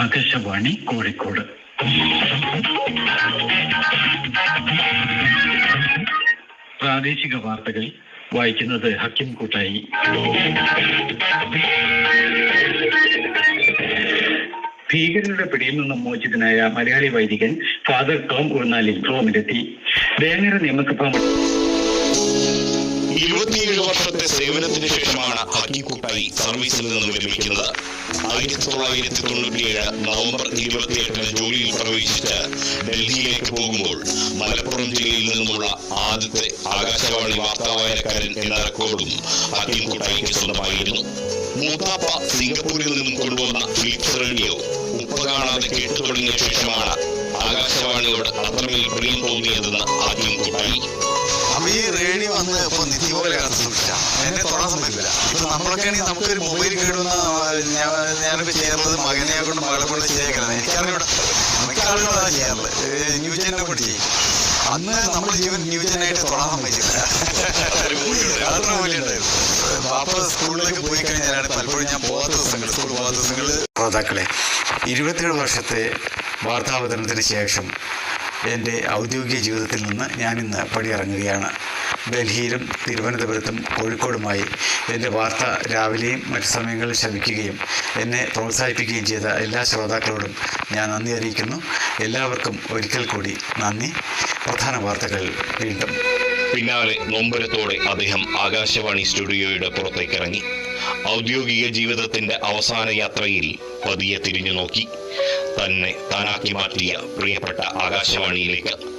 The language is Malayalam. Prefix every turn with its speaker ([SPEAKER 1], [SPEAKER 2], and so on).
[SPEAKER 1] ആകാശവാണി കോഴിക്കോട്. പ്രാദേശിക വാർത്തകൾ വായിക്കുന്നത് ഹക്കിം കൂട്ടായി. ഭീകരരുടെ പിടിയിൽ നിന്ന് മോചിതനായ മലയാളി വൈദികൻ ഫാദർ ടോം ഉറുനാലിൽ റോമിലെത്തി. വേങ്ങര നിയമസഭാ
[SPEAKER 2] ഇരുപത്തിയേഴ് വർഷത്തെ സേവനത്തിന് ശേഷമാണ് ഹക്കിക്കുട്ടായി സർവീസിൽ നിന്ന് വിരമിക്കുന്നത്. ആയിരത്തി തൊള്ളായിരത്തി തൊണ്ണൂറ്റിയേഴ് നവംബർ ഇരുപത്തിയെട്ടിന് ജോലിയിൽ പ്രവേശിച്ച് ഡൽഹിയിലേക്ക് പോകുമ്പോൾ മലപ്പുറം ജില്ലയിൽ നിന്നുമുള്ള ആദ്യത്തെ ആകാശവാണി വാർത്താവായനക്കാരൻ എന്ന റെക്കോർഡും ഹക്കിക്കുട്ടായിക്ക് സ്വന്തമായിരുന്നു. മൂത്താപ്പ സിംഗപ്പൂരിൽ നിന്നും കൊണ്ടുവന്ന ഫിലിപ്സ് റേഡിയോ ഉപ്പ കാണാതെ കേട്ടു തുടങ്ങിയ ശേഷമാണ് ആകാശവാണിയോട് അത്രമേൽ പ്രിയം തോന്നിയതെന്ന് ആദ്യം
[SPEAKER 3] അപ്പൊ സമ്മതിക്കില്ല ഇപ്പൊ നമ്മളൊക്കെ ആണെങ്കിൽ നമുക്കൊരു മൊബൈൽ കേടുന്ന ഞാൻ- ഞാനിപ്പോ ചെയ്യാറുള്ളത് മകനെ കൊണ്ട് മകളെ കൊണ്ട് ചെയ്യാൻ എനിക്കറിഞ്ഞൂടെ മിക്ക ആളുകളാണ് ചെയ്യാറുള്ളത്. ഏഹ് ന്യൂ ജെന്നെ കൊണ്ട് ചെയ്യും. അന്ന് നമ്മുടെ ജീവൻ ന്യൂജനായിട്ട് തുടങ്ങാൻ പറ്റില്ല അത്ര മൂല്യമുണ്ടായിരുന്നു പാപ്പ സ്കൂളിലേക്ക് പോയി കഴിഞ്ഞാലാണ് പലപ്പോഴും ഞാൻ പോകാത്ത ദിവസങ്ങൾ സ്കൂൾ പോകാത്ത ദിവസങ്ങൾ ശ്രോതാക്കളെ ഇരുപത്തിയേഴ് വർഷത്തെ വാർത്താവതരണത്തിന് ശേഷം എന്റെ ഔദ്യോഗിക ജീവിതത്തിൽ നിന്ന് ഞാനിന്ന് പടിയിറങ്ങുകയാണ്. ഡൽഹിയിലും തിരുവനന്തപുരത്തും കോഴിക്കോടുമായി എന്റെ വാർത്ത രാവിലെയും മറ്റു സമയങ്ങളിൽ ശ്രമിക്കുകയും എന്നെ പ്രോത്സാഹിപ്പിക്കുകയും ചെയ്ത എല്ലാ ശ്രോതാക്കളോടും ഞാൻ നന്ദി അറിയിക്കുന്നു. എല്ലാവർക്കും ഒരിക്കൽ കൂടി നന്ദി. പ്രധാന വാർത്തകൾ വീണ്ടും.
[SPEAKER 2] പിന്നാലെ നൊമ്പരത്തോടെ അദ്ദേഹം ആകാശവാണി സ്റ്റുഡിയോയുടെ പുറത്തേക്ക് ഇറങ്ങി ഔദ്യോഗിക ജീവിതത്തിന്റെ അവസാന യാത്രയിൽ പതിയെ തിരിഞ്ഞു നോക്കി തന്നെ താനാക്കി മാറ്റിയ പ്രിയപ്പെട്ട ആകാശവാണിയിലേക്ക്.